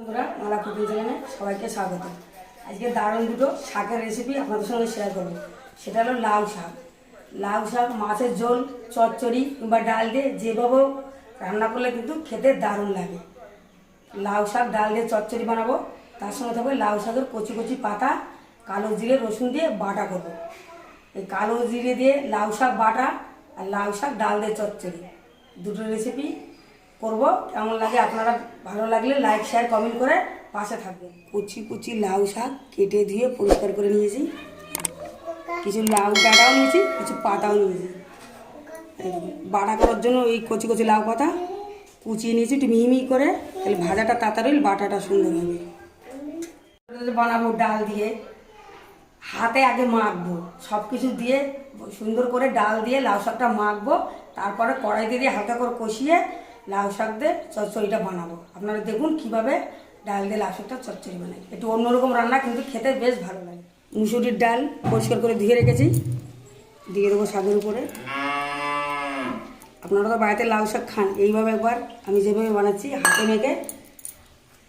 বন্ধুরা, মালা কুকিং চ্যানেলে সবাইকে স্বাগত। আজকে দারুণ দুটো শাকের রেসিপি আপনাদের সঙ্গে শেয়ার করব। সেটা হলো লাউ শাক। লাউ শাক, মাছের ঝোল, চচ্চড়ি কিংবা ডাল দিয়ে যেভাবে রান্না করলে কিন্তু খেতে দারুণ লাগে। লাউ শাক, ডাল দিয়ে চচ্চড়ি বানাবো। তার সঙ্গে থাকবে লাউ শাকের কচি কচি পাতা, কালো জিরে, রসুন দিয়ে বাটা করব। এই কালো জিরে দিয়ে লাউ শাক বাটা আর লাউ শাক, ডাল দিয়ে চচ্চড়ি। দুটো রেসিপি করব। কেমন লাগে, আপনারা ভালো লাগলে লাইক শেয়ার কমেন্ট করে পাশে থাকবেন। কুচি কুচি লাউ শাক কেটে ধুয়ে পরিষ্কার করে নিয়েছি। কিছু লাউ ডাঁটাও নিয়েছি, কিছু পাতাও নিয়েছি। বাটা করার জন্য এই কচি কচি লাউ পাতা কুচিয়ে নিয়েছি, একটু মিহি মিহি করে। তাহলে ভাজাটা তাড়াতাড়ি, বাটাটা সুন্দর হবে। বানাবো ডাল দিয়ে। হাতে আগে মাখবো সব কিছু দিয়ে সুন্দর করে ডাল দিয়ে লাউ শাকটা মাখবো। তারপরে কড়াইতে দিয়ে হালকা করে কষিয়ে লাউ শাক দিয়ে চচ্চড়িটা বানাবো। আপনারা দেখুন কীভাবে ডাল দিয়ে লাউ শাকটা চচ্চড়ি বানাই। একটু অন্যরকম রান্না, কিন্তু খেতে বেশ ভালো লাগে। মুসুরির ডাল পরিষ্কার করে ধুয়ে রেখেছি। দিয়ে দেবো শাকের উপরে। আপনারা তো বাড়িতে লাউ শাক খান, এইভাবে একবার আমি যেভাবে বানাচ্ছি, হাতে মেখে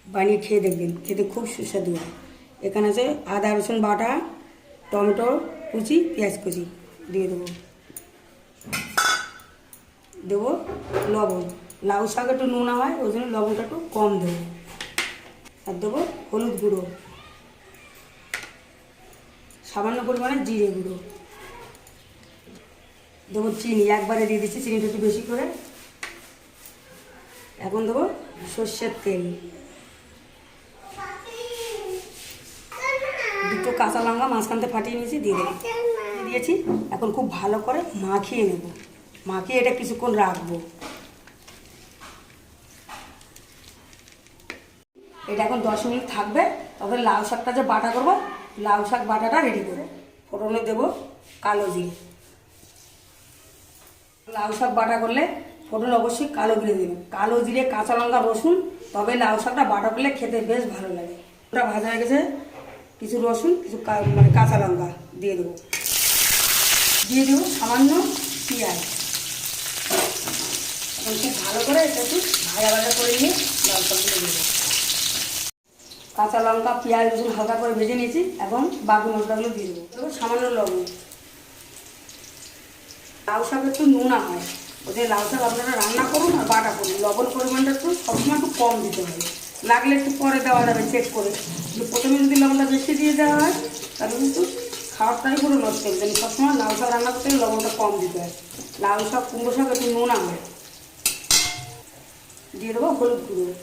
বানিয়ে খেয়ে দেখবেন। খেতে খুব সুস্বাদু হয়। এখানে আছে আদা, রসুন বাটা, টমেটো কুচি, পেঁয়াজ কুচি। দিয়ে দেবো। দেবো লবণ। লাউ শাক একটু নোনা হয় ওই জন্য লবণটা একটু কম দেবো। আর দেবো হলুদ গুঁড়ো। সামান্য পরিমাণে জিরে গুঁড়ো। দেবো চিনি, একবারে দিয়ে দিচ্ছি চিনিটা একটু বেশি করে। এখন দেবো সর্ষের তেল। দুটো কাঁচা লঙ্কা মাঝখানতে ফাটিয়ে নিয়েছি, দিয়ে দেবো। দিয়েছি, এখন খুব ভালো করে মাখিয়ে নেব। মাখিয়ে এটা কিছুক্ষণ রাখব। এটা এখন দশ মিনিট থাকবে তবে লাউ শাকটা যে বাটা করব, লাউ শাক বাটাটা রেডি করব। ফোড়নে দেবো কালো জিরে। লাউ শাক বাটা করলে ফোড়ন অবশ্যই কালো জিরে দেবেন। কালো জিরে, কাঁচা লঙ্কা, রসুন, তবে লাউ শাকটা বাটা করলে খেতে বেশ ভালো লাগে। ওটা ভাজা হয়ে গেছে, কিছু রসুন, কিছু মানে কাঁচা লঙ্কা দিয়ে দেবো। দিয়ে দেবো সামান্য পেঁয়াজ। ভালো করে এটা একটু ভাজা ভাজা করে নিয়ে লাউ শাকগুলো দিয়ে দেবো। কাঁচা লঙ্কা, পেঁয়াজ, রসুন হালকা করে ভেজে নিয়েছি, এখন বাকি মশলাগুলো দিয়ে দেবো। দেবো সামান্য লবণ। লাউ শাক একটু নোনা হয়। ওদের লাউ শাক আপনারা রান্না করুন আর বাটা করুন। লবণ পরিমাণটা একটু সবসময় একটু কম দিতে হবে। লাগলে একটু পরে দেওয়া যাবে চেক করে। কিন্তু প্রথমে যদি লবণটা বেশি দিয়ে দেওয়া হয়, তাহলে কিন্তু খাবারটাই পুরো নষ্ট হবে কিন্তু সবসময় লাউ শাক রান্না করতে লবণটা কম দিতে হয়। লাউ শাক, কুমড়ো শাক একটু নোনা হয়। দিয়ে দেবো হলুদ গুঁড়ো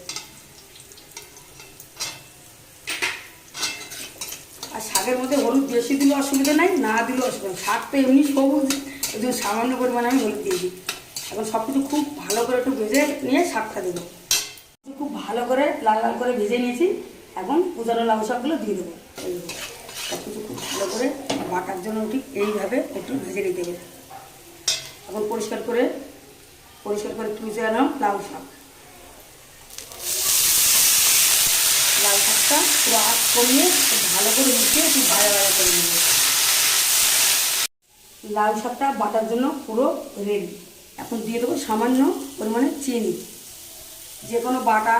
আর শাকের মধ্যে হলুদ বেশি দিলে অসুবিধা নাই, না দিলে অসুবিধা। শাক তো এমনি সবুজ জন্য সামান্য পরিমাণে আমি হলুদ দিয়ে দিই। এখন সব কিছু খুব ভালো করে একটু ভেজে নিয়ে শাকটা দেবো। খুব ভালো করে লাল লাল করে ভেজে নিয়েছি, এখন কুচানো লাউ শাকগুলো দিয়ে দেবো। সব কিছু খুব ভালো করে বাটার জন্য ঠিক এইভাবে একটু ভেজে নিতে হবে। এখন পরিষ্কার করে পরিষ্কার করে তুলে আনো লাউ শাক। শাকটা পুরো আঁচ কমিয়ে ভালো করে মিশিয়ে একটু ভাজা ভাজা করে নেব। লাল শাকটা বাটার জন্য পুরো রেডি এখন দিয়ে দেবো সামান্য পরিমাণে চিনি। যে কোনো বাটা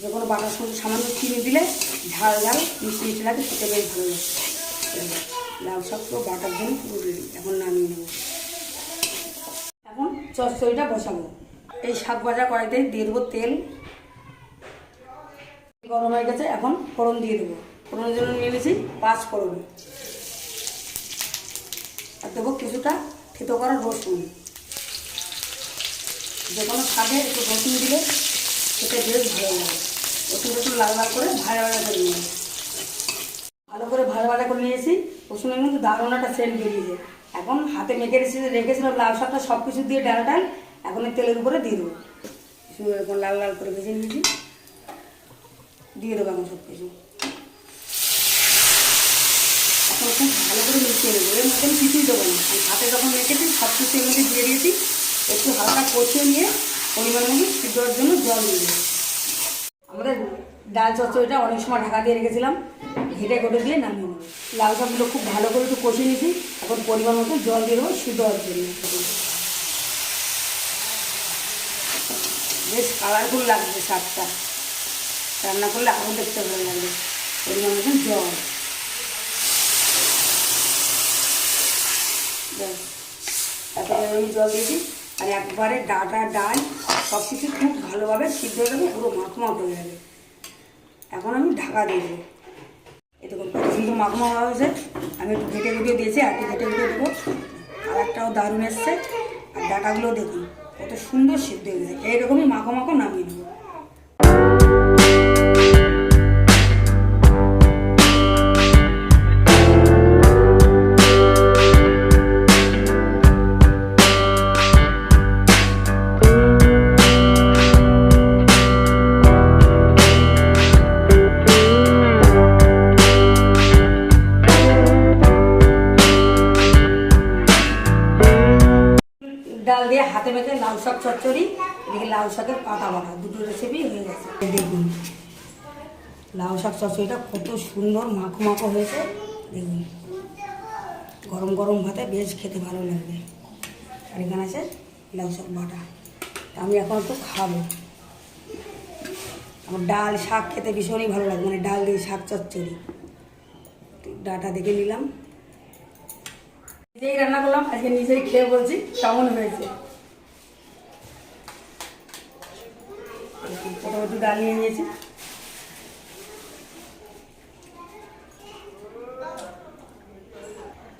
যে কোনো বাটার সঙ্গে সামান্য চিনি দিলে ঝাল ঝাল মিষ্টি মিষ্টি লাগে, খেতে বেশ ভালো লাগে। লাল শাক পুরো বাটার জন্য পুরো রেডি এখন নামিয়ে নেব। এখন চচ্চড়িটা বসাবো। এই শাক ভাজা কড়াইতে দিয়ে দেবো তেল। গরম হয়ে গেছে, এখন ফোড়ন দিয়ে দেবো। ফোড়নের জন্য নিয়ে নিয়েছি পাঁচ ফোড়ন। আর দেবো কিছুটা থেতো করা রসুন। যে কোনো শাকে একটু রসুন দিলে সেটা বেশ ভালো লাগে। রসুন রসুন লাল লাল করে ভাজা ভাড়া করে নিয়ে ভালো করে ভাজা ভাড়া করে নিয়েছি। রসুনের কিন্তু দারুণ একটা সেন্ট বেরিয়েছে। এখন হাতে মেখে রেখেছি রেখেছিলাম লাল শাকটা সব কিছু দিয়ে ডাল ডাল এখন তেলের উপরে দিয়ে দেবো। লাল লাল করে ভেজে নিয়েছি। দিয়ে দেবো এখন সব কিছু। এখন খুব ভালো করে মিশিয়ে নেব। এর মধ্যে কিছুই দেবো না। হাতে যখন মেখেছি, সব কিছু এর মধ্যে দিয়ে দিয়েছি। একটু হালকা কষিয়ে নিয়ে পরিমাণ মতো সিদ্ধ হওয়ার জন্য জল দিয়ে দেবো আমাদের ডাল চচ্চড়িটা অনেক সময় ঢাকা দিয়ে রেখেছিলাম। ঘেটে করে দিয়ে নামিয়ে নেব। লাল শাকগুলো খুব ভালো করে একটু কষিয়ে নিয়েছি। এখন পরিমাণ মতো জল দিয়ে দেবো সিদ্ধ হওয়ার জন্য। বেশ কালারফুল লাগছে শাকটা। রান্না করলে আরও দেখতে ভালো লাগবে পরিমাণ মতন জল। তারপরে আমি জল দিয়েছি আর একবারে ডাটা, ডাল সব কিছু খুব ভালোভাবে সিদ্ধ হয়ে যাবে পুরো মাখমাখ হয়ে যাবে। এখন আমি ঢাকা দিয়ে দেবো। কত সুন্দর মাখমা হয়েছে আমি একটু ঘেটে ঘুটে দিয়েছি, আর একটু ঘেটে ঘুটে দেবো। কালারটাও দারুণ এসছে। আর ডাটাগুলো দেখুন, কত সুন্দর সিদ্ধ হয়ে গেছে। এইরকমই মাখো মাখো নামিয়ে দেবো ডাল দিয়ে হাতে মেখে লাউ শাক চচ্চড়ি, এদিকে লাউ শাকের পাতা বাটা দুটো রেসিপি হয়ে গেছে। দেখুন, লাউ শাক চচ্চড়িটা কত সুন্দর মাখো মাখো হয়েছে। দেখুন, গরম গরম ভাতে বেশ খেতে ভালো লাগবে। আর এখানে আছে, লাউ শাক বাটা। আমি এখন একটু খাব। আমার ডাল শাক খেতে ভীষণই ভালো লাগে মানে ডাল দিয়ে শাক চচ্চড়ি। ডাটা দেখে নিলাম। নিজেই রান্না করলাম, আজকে নিজেই খেয়ে বলছি, কেমন হয়েছে? প্রথমে একটু ডাল নিয়ে নিয়েছি।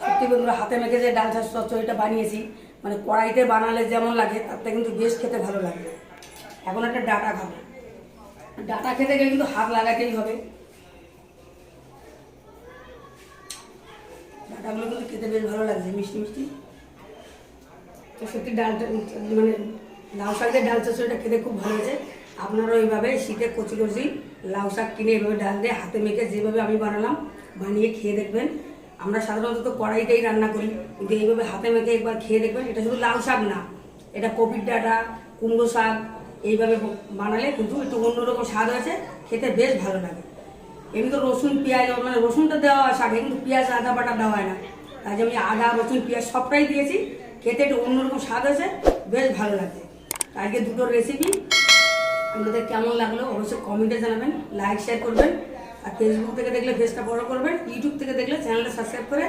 সত্যি বন্ধুরা, হাতে মেখে যে ডাল চচ্চড়িটা বানিয়েছি মানে কড়াইতে বানালে যেমন লাগে থেকে কিন্তু বেশ খেতে ভালো লাগে। এখন একটা ডাটা খাব। ডাটা খেতে গেলে কিন্তু হাত লাগাতেই হবে। ডাটাগুলো কিন্তু খেতে বেশ ভালো লাগছে, মিষ্টি মিষ্টি। তো সত্যি ডালটা মানে লাউ শাক দিয়ে ডাল চচ্চড়িটা খেতে খুব ভালো হয়েছে। আপনারাও এইভাবে শীতে কচি কচি লাউ শাক কিনে এইভাবে ডাল দিয়ে হাতে মেখে যেভাবে আমি বানালাম, বানিয়ে খেয়ে দেখবেন। আমরা সাধারণত তো কড়াইতেই রান্না করি, কিন্তু এইভাবে হাতে মেখে একবার খেয়ে দেখবেন, এটা শুধু লাউ শাক না, এটা কপির ডাঁটা, কুমড়ো শাক, এইভাবে বানালে কিন্তু একটু অন্যরকম স্বাদ হয়েছে খেতে বেশ ভালো লাগে। এমনি তো রসুন, পেঁয়াজ মানে রসুনটা দেওয়া হয় শাকে, কিন্তু পেঁয়াজ, আদা, বাটা দেওয়া হয় না। তাই আমি আদা, রসুন, পেঁয়াজ সবটাই দিয়েছি। খেতে একটু অন্যরকম স্বাদ আছে বেশ ভালো লাগে আজকে দুটো রেসিপি আপনাদের কেমন লাগল অবশ্যই কমেন্টে জানাবেন লাইক শেয়ার করবেন। আর ফেসবুক থেকে দেখলে পেজটা বড় করবেন ইউটিউব থেকে দেখলে চ্যানেলটা সাবস্ক্রাইব করে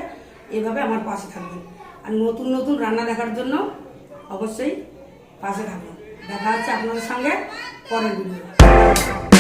এভাবে আমার পাশে থাকবেন। আর নতুন নতুন রান্না দেখার জন্য অবশ্যই পাশে থাকবেন। দেখা হচ্ছে আপনাদের সঙ্গে পরের ভিডিও